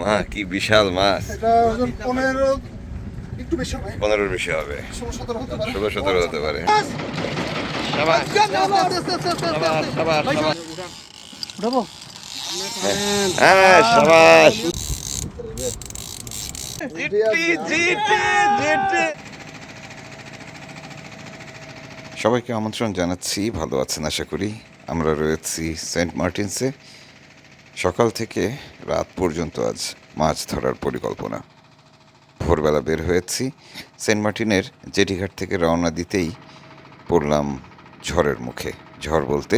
মা কি বিশাল মাছ। এটা ওজন পনেরো একটু বেশি হবে। পনেরোর বেশি হবে। ষোলো সতেরো হতে পারে। হতে উঠাবো? হ্যাঁ জিটি জিটি জিটি। সবাইকে আমন্ত্রণ জানাচ্ছি। ভালো আছেন আশা করি। আমরা রয়েছি সেন্ট মার্টিনসে। সকাল থেকে রাত পর্যন্ত আজ মাছ ধরার পরিকল্পনা। ভোরবেলা বের হয়েছি, সেন্ট মার্টিনের জেটিঘাট থেকে রওনা দিতেই পড়লাম ঝড়ের মুখে। ঝড় বলতে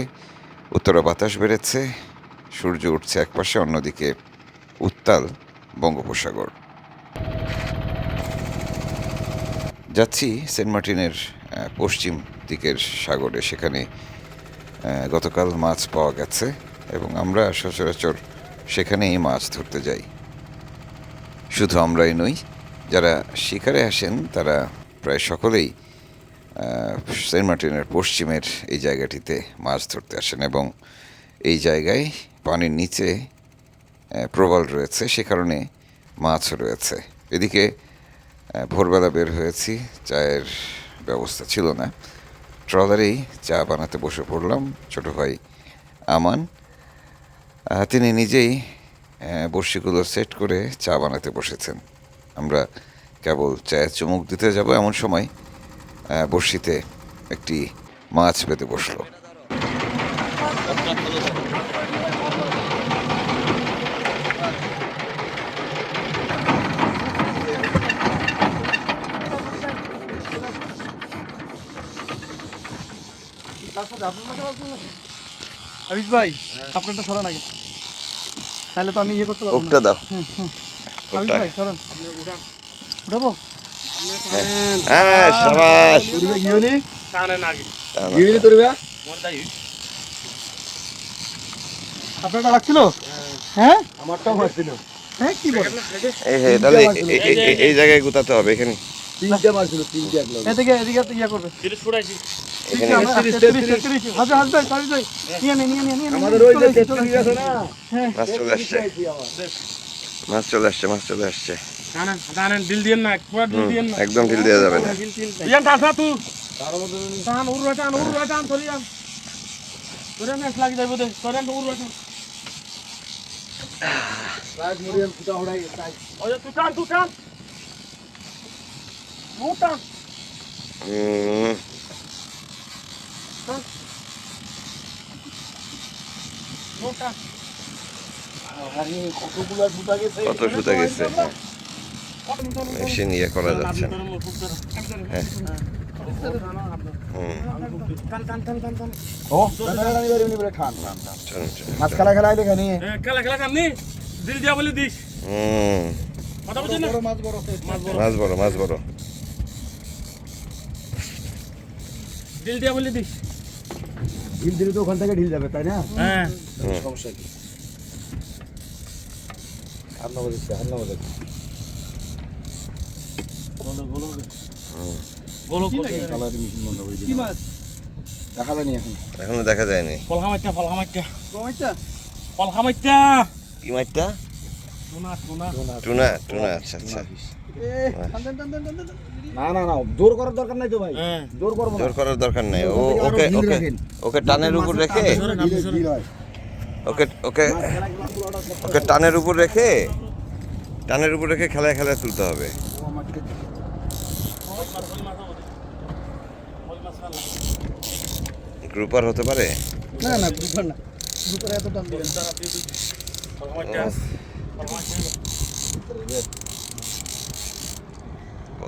উত্তরা বাতাস বেড়েছে, সূর্য উঠছে একপাশে, অন্যদিকে উত্তাল বঙ্গোপসাগর। যাচ্ছি সেন্ট মার্টিনের পশ্চিম দিকের সাগরে, সেখানে গতকাল মাছ পাওয়া গেছে। এবং আমরা সচরাচর সেখানেই মাছ ধরতে যাই। শুধু আমরাই নই, যারা শিকারে আসেন, তারা প্রায় সকলেই সেন্ট মার্টিনের পশ্চিমের এই জায়গাটিতে মাছ ধরতে আসেন এবং এই জায়গায় পানির নিচে প্রবাল রয়েছে, সে কারণে মাছও রয়েছে। এদিকে ভোরবেলা বের হয়েছি, চায়ের ব্যবস্থা ছিল না। ট্রলারেই চা বানাতে বসে পড়লাম, ছোট ভাই আমান তিনি নিজেই বড়শিগুলো সেট করে চা বানাতে বসেছেন। আমরা কেবল চায়ের চুমুক দিতে যাব এমন সময় বড়শিতে একটি মাছ পেতে বসল। আবিস ভাই আপনারটা সরান আগে। তাহলে তো আমি ইয়ে করতে পারব না। ওকটা দাও। আবিস ভাই সরান। উঠাবো? হ্যাঁ সাবাস আপনারটা লাগছিল? হ্যাঁ? আমারটাও লাগছিল। হ্যাঁ কি এই জায়গায় তাহলে হবে এ- এ- এ- এই জায়গায় গুতাতে হবে এখানে এদিকে এদিকে ইয়ে করবে। এখানে আমরা আজকে 30, 30, হাজার, হাজার, হাজার, হাজার। নিয়ে নে, নিয়ে নে, নিয়ে নে। চলে এসেছে, চলে এসেছে। হ্যাঁ। মাছ চলে আসছে। মাছ চলে আসছে দিয়ে দিয়ে একদম ঢিল দেওয়া যাবে না। ও টান কত সুতা গেছে? হ্যাঁ। মেশিন ইয়ে করা যাচ্ছে হ্যাঁ। মাছ খেলা খেলা আইলে খানি এ খেলা খেলা কামনি দিল দিয়া বলি দিস হুম কথা বুঝছেন না মাছ বড় মাছ বড় দিল দিয়া বলি দিস। ঢিল দিলে তো ওখান থেকে ঢিল যাবে তাই না? হ্যাঁ। সমস্যা কি? আর না বলেছে আর বলেছে বলো কালারি মেশিন বন্ধ করে দিই মাছ? দেখা যায়নি এখন। এখনও দেখা যায়নি। ফলহা মাইটা ফলহা মাইটা কমাইছা ফলহা মাইটা কি মাছটা? টুনা টুনা। টুনা টুনা আচ্ছা আচ্ছা। না না না জোর করার দরকার নাই তো ভাই। হ্যাঁ। জোর করব জোর করার দরকার নেই। ও ওকে ওকে ওকে টানের উপর রেখে ওকে ওকে ওকে টানের উপর রেখে টানের উপর রেখে খেলায় খেলায় তুলতে হবে। গ্রুপার হতে পারে? না না গ্রুপার না। গ্রুপার এত দাম দিবেন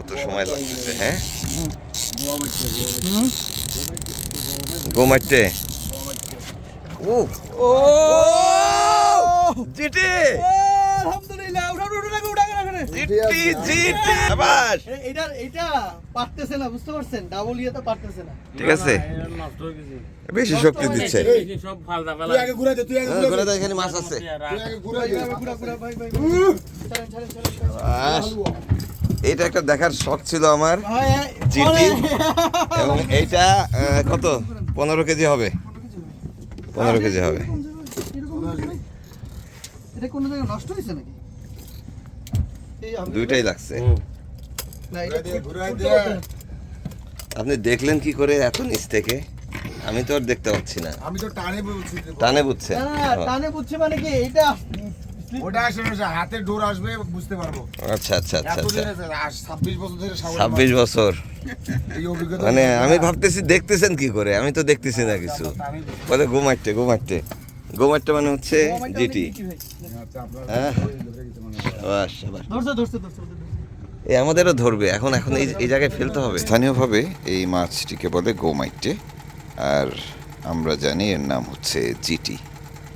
কত সময় লাগতেছে হ্যাঁ? গো মারতে ও। ও! জিটি। আলহামদুলিল্লাহ উঠা উঠা উঠা উঠা উঠা জিটি জিটি আবাস এটা এটা পারতেছে না বুঝতে পারছেন? ডাবল ইয়ে তো পারতেছে না। ঠিক আছে। বেশি শক্তি দিচ্ছে। সব ফালদা ফেলা আগে ঘুরা দে তুই আগে হ্যাঁ, দেখ, এখানে মাছ আছে। ঘুরা দে। ঘুরা ঘুরা ভাই ভাই এটা একটা দেখার শখ ছিল আমার জিটি এবং এইটা কত? পনেরো কেজি হবে। পনেরো কেজি হবে। এটা কোন জায়গায় নষ্ট হয়েছে নাকি? দুইটাই লাগছে। আপনি দেখলেন কি করে এত নিচ থেকে? আমি তো আর দেখতে পাচ্ছি না। আমি তো টানে বলছি যে, টানে না, টানে বুঝছি মানে কি এটা ওটা আসলে হাতে ডোর আসবে বুঝতে পারব। আচ্ছা আচ্ছা আচ্ছা আচ্ছা। বছর ধরে সাগরে ছাব্বিশ বছর। মাছ- এই অভিজ্ঞতা মানে আমি ভাবতেছি দেখতেছেন কি করে? আমি তো দেখতেছি না কিছু। টানে বলে গোমাইটে গোমাইটে গোমাইটে মানে হচ্ছে জিটি। নিচু ভাই। আচ্ছা, আপনার হ্যাঁ? মনে। ধরছে ধরছে ধরছে। এই আমাদেরও ধরবে। এখন এখন এই এই জায়গায় ফেলতে হবে। স্থানীয়ভাবে এই মাছটিকে বলে গোমাইটে আর আমরা জানি এর নাম হচ্ছে জিটি।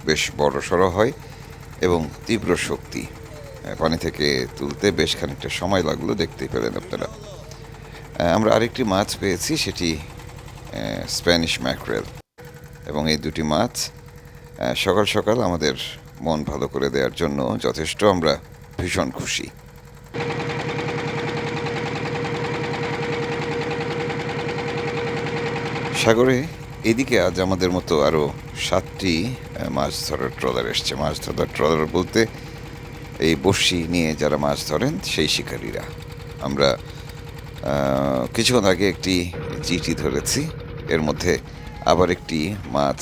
বেশ বড় সড়ো হয়। এবং তীব্র শক্তি। পানি থেকে তুলতে বেশ খানিকটা সময় লাগল, দেখতেই পেলেন আপনারা। আমরা আরেকটি মাছ পেয়েছি, সেটি স্প্যানিশ ম্যাকরেল এবং এই দুটি মাছ সকাল সকাল আমাদের মন ভালো করে দেওয়ার জন্য যথেষ্ট আমরা ভীষণ খুশি। সাগরে এদিকে আজ আমাদের মতো আরও সাতটি মাছ ধরার ট্রলার এসছে। মাছ ধরার ট্রলার বলতে এই বড়শি নিয়ে যারা মাছ ধরেন, সেই শিকারীরা। আমরা কিছুক্ষণ আগে একটি জিটি ধরেছি। এর মধ্যে আবার একটি মাছ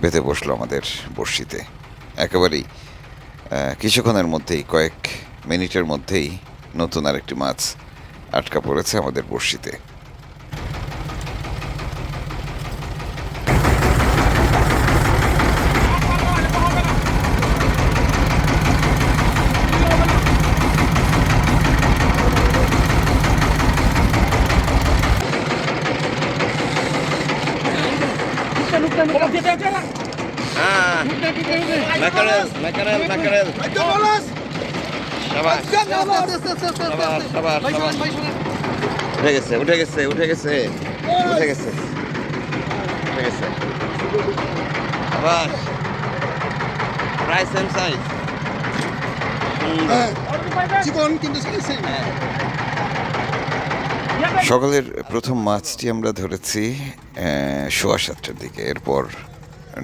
বেঁধে বসল আমাদের বড়শিতে। একেবারেই কিছুক্ষণের মধ্যেই, কয়েক মিনিটের মধ্যেই নতুন আরেকটি মাছ আটকা পড়েছে আমাদের বড়শিতে। উঠে গেছে উঠে গেছে উঠে গেছে উঠে গেছে উঠে গেছে। সাবাস প্রায় সেম সাইজ চিকন কিন্তু সকালের প্রথম মাছটি আমরা ধরেছি সোয়া সাতটার দিকে। এরপর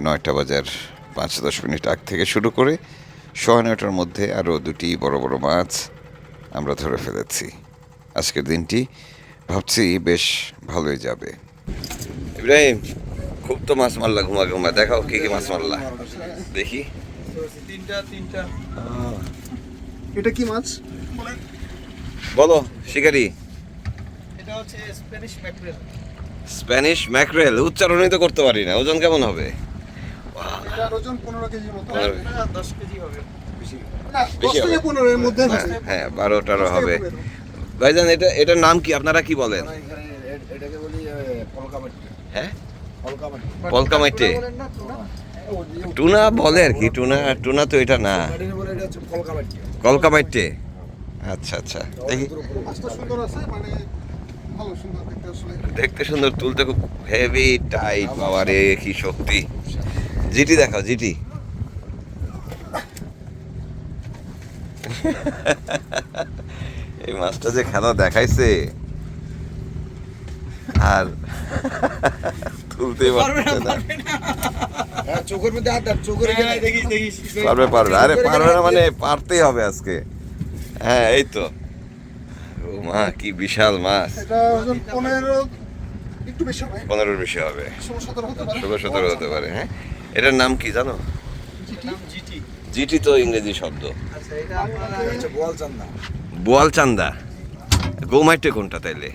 নয়টা বাজার পাঁচ দশ মিনিট আগ থেকে শুরু করে সোয়া নয়টার মধ্যে আরও দুটি বড় বড় মাছ আমরা ধরে ফেলেছি। আজকের দিনটি ভাবছি বেশ ভালোই যাবে। ইব্রাহিম খুব তো মাছ মারলা ঘুমা ঘুমা দেখাও কি কি মাছ মারলা। দেখি। তিনটা তিনটা এটা কি মাছ? বলো শিকারি। এটা হচ্ছে স্প্যানিশ ম্যাকরেল স্প্যানিশ ম্যাকরেল উচ্চারণই তো করতে পারি না। ওজন কেমন হবে? এটার ওজন পনেরো কেজির মতো দশ কেজি হবে। না বেশি হবে। পনেরো এর মধ্যে হ্যাঁ, হ্যাঁ বারো টারো হবে। ভাইজান এটা এটার নাম কি? আপনারা কি বলেন? এটাকে বলি হ্যাঁ? পলকামাইটে টুনা বলে আর কি টুনা টুনা তো এটা না। মাটির বলে এটা হচ্ছে পলকামাটি কলকামাইটে আচ্ছা আচ্ছা। দেখি। মাছটা সুন্দর আছে মানে দেখতে দেখতে সুন্দর তুলতে খুব হেভি টাইট বাবা রে কি শক্তি। জিটি দেখাও জিটি। এই মাছটা যে খেলা দেখাইছে। আর তুলতে পারবে না। হ্যাঁ, চোখের মধ্যে হাত চোখের এখানে দেখি দেখি পারবে পারবে। আরে পারবে না মানে পারতেই হবে আজকে। হ্যাঁ এই তো। ও মা কি বিশাল মাছ। এটা পনেরো একটু বেশি হবে। পনেরোর বেশি হবে। ষোলো সতেরো হতে পারে। ষোলো সতেরো হতে পারে হ্যাঁ? এটার নাম কি জানো? জিটি তো ইংরেজি শব্দ। বোয়াল চান্দা গোমাইটে কোনটা তাইলে?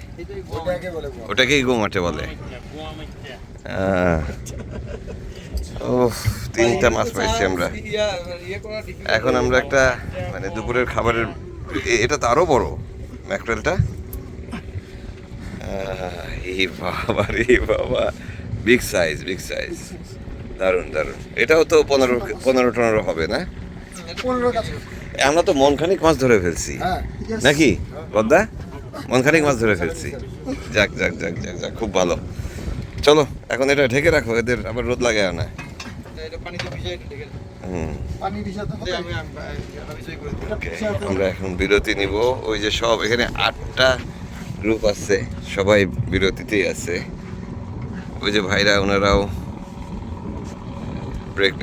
ওটাকেই গোমাটে বলে। আহ। উফ, তিনটা মাছ পাইছি আমরা। এখন আমরা একটা মানে দুপুরের খাবারের এটা তো আরও বড় ম্যাকরেলটা বাবা রে বাবা। বিগ সাইজ বিগ সাইজ দারুণ দারুণ। এটাও তো পনেরো পনেরো টনেরো হবে না? আমরা তো মনখানিক মাছ ধরে ফেলছি। হ্যাঁ নাকি? গদ্দা মনখানিক মাছ ধরে ফেলছি। যাক যাক যাক যাক যাক খুব ভালো। চলো এখন এটা ঢেকে রাখো এদের আবার রোদ লাগে না। আমরা এখন বিরতি নিব। ওই যে সব এখানে আটটা গ্রুপ আছে সবাই বিরতিতেই আছে। ওই যে ভাইরা ওনারাও ব্রেক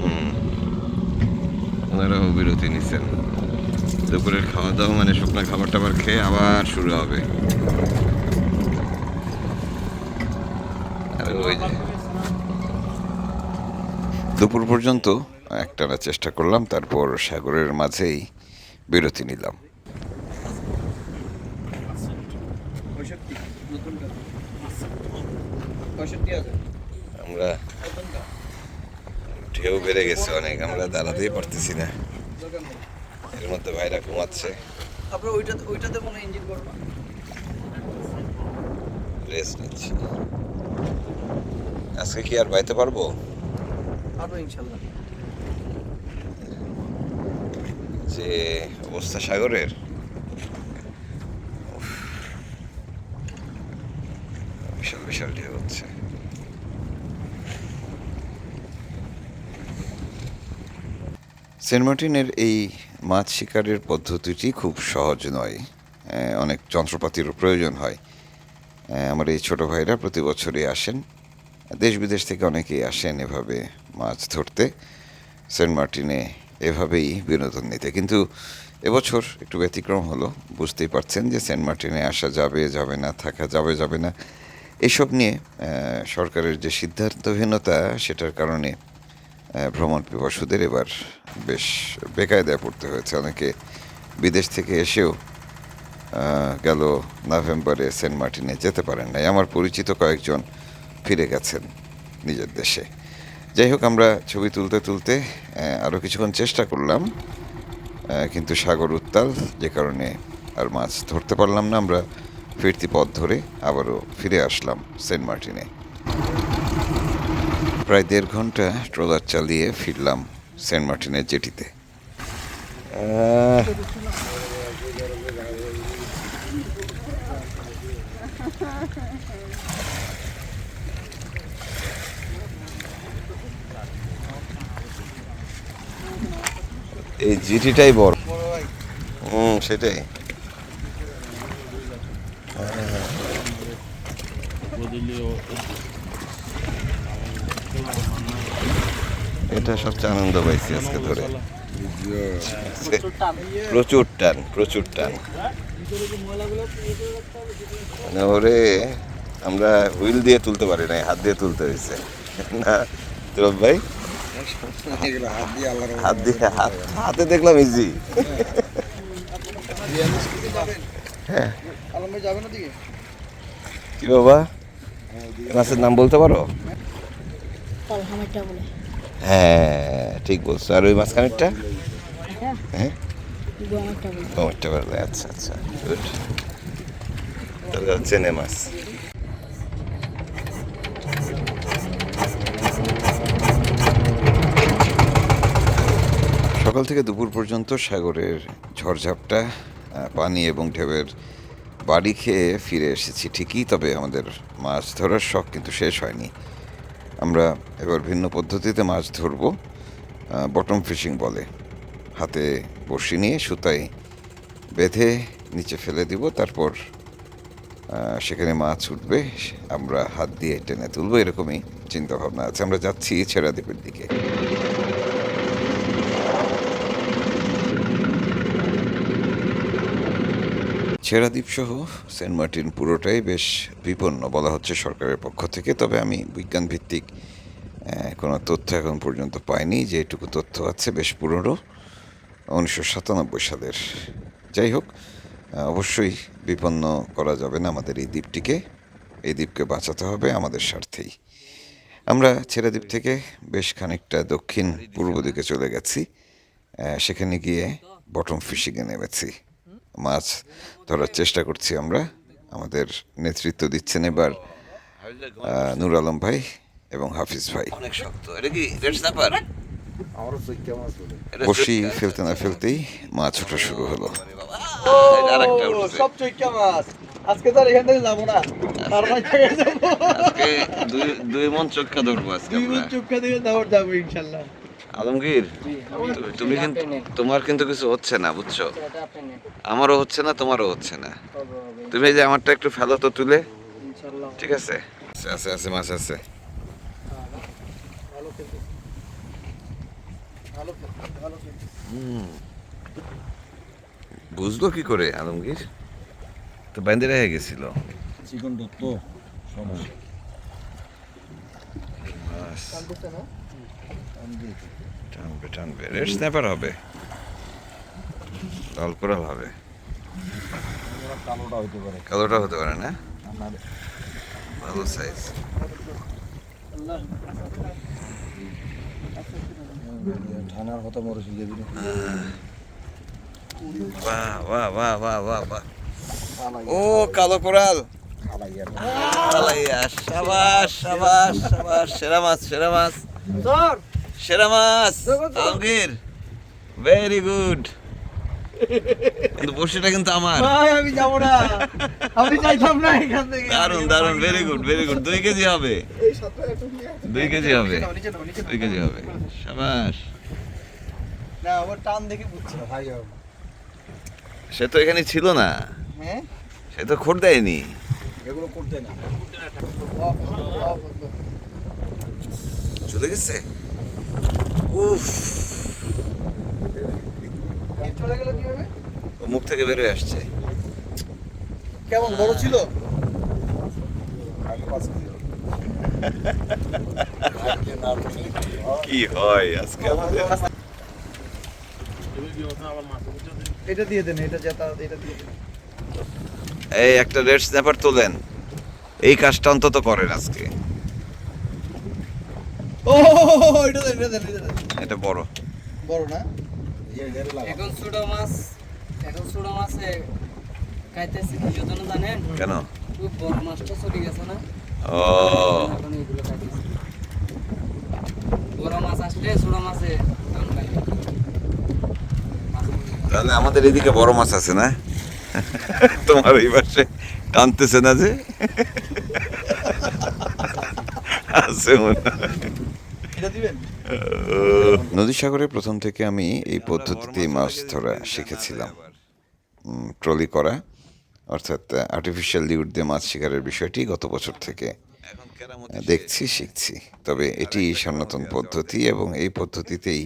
হুম। ওনারাও বিরতি নিচ্ছেন দুপুরের খাওয়া দাওয়া মানে শুকনা খাবার টাবার খেয়ে আবার শুরু হবে। আর ওই যে দুপুর পর্যন্ত একটানা চেষ্টা করলাম তারপর সাগরের মাঝেই বিরতি নিলাম। আমরা ঢেউ বেড়ে গেছে অনেক আমরা দাঁড়াতেই পারতেছি না। এর মধ্যে ভাইরা ঘুমাচ্ছে। তারপরে ওইটা ওইটাতে মনে ইঞ্জিন করবা। রেস্ট নিচ্ছি। আজকে কি আর বাইতে পারব? পারব ইনশাল্লাহ। যে অবস্থা সাগরের? বিশাল বিশাল ঢেউ হচ্ছে সেন্ট মার্টিনের এই মাছ শিকারের পদ্ধতিটি খুব সহজ নয়। অনেক যন্ত্রপাতিরও প্রয়োজন হয়। আমার এই ছোটো ভাইরা প্রতি বছরই আসেন। দেশ বিদেশ থেকে অনেকেই আসেন এভাবে মাছ ধরতে। সেন্ট মার্টিনে এভাবেই বিনোদন নিতে। কিন্তু এবছর একটু ব্যতিক্রম হলো। বুঝতেই পারছেন যে সেন্ট মার্টিনে আসা যাবে যাবে না, থাকা যাবে যাবে না। এসব নিয়ে সরকারের যে সিদ্ধান্তহীনতা, সেটার কারণে ভ্রমণ পিপাসুদের এবার বেশ বেকায়দায় পড়তে হয়েছে। অনেকে বিদেশ থেকে এসেও গেল নভেম্বরে সেন্ট মার্টিনে, যেতে পারেন নাই। আমার পরিচিত কয়েকজন ফিরে গেছেন নিজের দেশে। যাই হোক, আমরা ছবি তুলতে তুলতে আরও কিছুক্ষণ চেষ্টা করলাম কিন্তু সাগর উত্তাল, যে কারণে আর মাছ ধরতে পারলাম না। আমরা ফিরতি পথ ধরে আবারও ফিরে আসলাম সেন্ট মার্টিনে। প্রায় দেড় ঘণ্টা ট্রলার চালিয়ে ফিরলাম সেন্ট মার্টিনের জেটিতে। এই জিটিটাই বড়। হুম সেটাই। এটা সবচেয়ে আনন্দ পাইছি আজকে ধরে। প্রচুর টান প্রচুর টান। মানে ওরে, আমরা হুইল দিয়ে তুলতে পারি না হাত দিয়ে তুলতে হয়েছে না তুরব ভাই? হাত দিয়ে, হাত, হাতে দেখলাম ইজি দিকে কি বাবা? মাছের নাম বলতে পারো? বলে। হ্যাঁ ঠিক বলছো। আর ওই মাঝখানেরটা? হ্যাঁ? গোয়ামেরটা বলে কমেরটা আচ্ছা আচ্ছা গুড তাহলে মাছ। সকাল থেকে দুপুর পর্যন্ত সাগরের ঝড়ঝাপটা পানি এবং ঢেউয়ের বাড়ি খেয়ে ফিরে এসেছি ঠিকই তবে আমাদের মাছ ধরার শখ কিন্তু শেষ হয়নি। আমরা এবার ভিন্ন পদ্ধতিতে মাছ ধরব। বটম ফিশিং বলে। হাতে বসি নিয়ে সুতায় বেঁধে নিচে ফেলে দিব, তারপর সেখানে মাছ উঠবে, আমরা হাত দিয়ে টেনে তুলবো, এরকমই চিন্তাভাবনা আছে। আমরা যাচ্ছি ছেড়া দ্বীপের দিকে। ছেড়া দ্বীপ সহ সেন্ট মার্টিন পুরোটাই বেশ বিপন্ন বলা হচ্ছে সরকারের পক্ষ থেকে। তবে আমি বিজ্ঞান ভিত্তিক কোনো তথ্য এখন পর্যন্ত পাইনি, যেটুকু তথ্য আছে বেশ পুরনো, উনিশশো সাতানব্বই সালের। যাই হোক অবশ্যই বিপন্ন করা যাবে না আমাদের এই দ্বীপটিকে, এই দ্বীপকে বাঁচাতে হবে আমাদের স্বার্থেই। আমরা ছেড়া দ্বীপ থেকে বেশ খানিকটা দক্ষিণ পূর্ব দিকে চলে গেছি সেখানে গিয়ে বটম ফিশিংয়ে নেমেছি। মাছ ধরার চেষ্টা করছি আমরা। আমাদের নেতৃত্ব দিচ্ছেন এবার নূর আলম ভাই এবং হাফিজ ভাই। অনেক শক্ত। এটা কি বসি ফেলতে না ফেলতেই মাছ ওঠা শুরু হলো। সব মাছ। আজকে তো আর এখান থেকে যাব না। আজকে দুই দুই মন চোখা ধরবো আজকে দুই চুপকা থেকে যাব যাব ইনশাল্লাহ। আলমগীর তুমি কিন্তু তোমার কিন্তু কিছু হচ্ছে না বুঝছ? আমারও হচ্ছে না তোমারও হচ্ছে না। তুমি এই যে আমারটা একটু ফেলো তো তুলে। ঠিক আছে? আছে আছে মাছ আছে। বুঝলো কি করে আলমগীর? তো বাইন্দে রেখে গেছিল। চিকন দত্ত সমস্যা। টানবে টানবে। রেড স্ন্যাপার হবে। লাল কোরাল হবে। কালোটা হইতে পারে। কালোটা হতে পারে না? ভালো সাইজ ঠানার কথা মরে শিখে দিল বাহ বাহ বাহ বাহ বাহ বাহ। ও কালো কোরাল। কালাইয়া সাবাস সাবাস সাবাস। সেরা মাছ সেরা মাছ। সেরা মাছ আলমগীর। ভেরি গুড কিন্তু বসিটা কিন্তু আমার। ভাই আমি যাব না। আমি চাইতাম না এখান থেকে। দারুণ দারুণ ভেরি গুড ভেরি গুড দুই কেজি হবে। দুই কেজি হবে। দুই কেজি হবে। সাবাস। না আমার টান দেখে বুঝছি ভাই সে তো এখানে ছিল না। হ্যাঁ? সে তো খোট দেয়নি। এগুলো করতে না। চলে গেছে? উফ। চলে গেল কীভাবে মুখ থেকে বেরোয় আসছে। কেমন বড় ছিল? কি হয় আজকে এটা দিয়ে দেন এটা যেটা এটা দিয়ে দেন। এই একটা রেড স্ন্যাপার তোলেন। এই কাজটা অন্তত করেন আজকে। ও এটা এটা এটা বড়। বড় না? এখন ছোট মাছ এখন ছোট মাছে খাইতেছি কি জন্য জানেন? কেন? ওই বড় মাছটা চলে গেছে না? ও। এখন এগুলো খাইতেছি। বড় মাছ আসলে ছোট মাছে তাহলে আমাদের এদিকে বড় মাছ আছে না? তোমার এই পাশে টানতেছে না যে? আছে মনে হয়। নদী সাগরে প্রথম থেকে আমি এই পদ্ধতিতে মাছ ধরা শিখেছিলাম। ট্রলি করা অর্থাৎ আর্টিফিশিয়াল লিউড দিয়ে মাছ শিকারের বিষয়টি গত বছর থেকে দেখছি শিখছি। তবে এটি সনাতন পদ্ধতি এবং এই পদ্ধতিতেই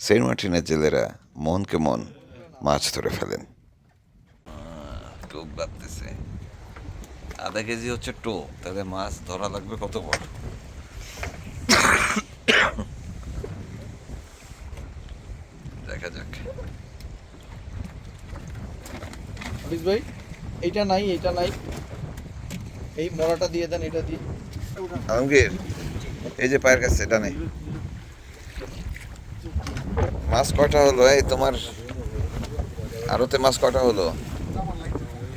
সেন্ট মার্টিনের জেলেরা মনকে মন মাছ ধরে ফেলেন। টোপ বাঁধতেছে আধা কেজি হচ্ছে টোপ তাহলে মাছ ধরা লাগবে কত বড়? দেখা যাক। হাফিজ ভাই এইটা নাই এইটা নাই। এই মরাটা দিয়ে দেন এটা দিয়ে। আলমগীর এই যে পায়ের কাছে এটা নেই। মাছ কটা হলো? এই তোমার আরতে মাছ কটা হলো?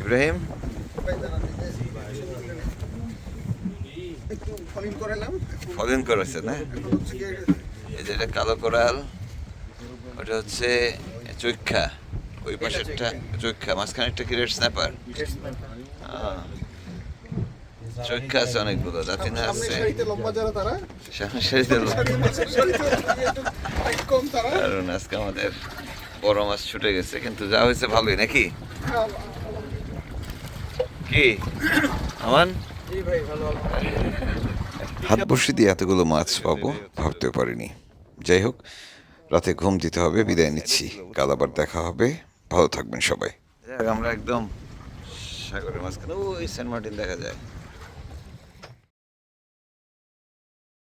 ইব্রাহিম? ফলিন করেছে না? এই যে এটা কালো কোরাল ওটা হচ্ছে চৈক্ষা ওই পাশেরটা চৈক্ষা মাঝখানেরটা কি রেড স্ন্যাপার? চৈক্ষা আছে অনেকগুলো আছে। লোক। কম তারা। কারণ আজকে আমাদের বড় মাছ ছুটে গেছে কিন্তু যা হয়েছে ভালোই নাকি? কি? আমান? ভাই ভালো ভালো। হাত বসে দিয়ে এতগুলো মাছ পাবো, ভাবতেও পারিনি। যাই হোক, রাতে ঘুম দিতে হবে, বিদায় নিচ্ছি। কাল আবার দেখা হবে। ভালো থাকবেন সবাই। আমরা একদম সাগরের মাঝখানে, ওই সেন্ট মার্টিন দেখা যায়।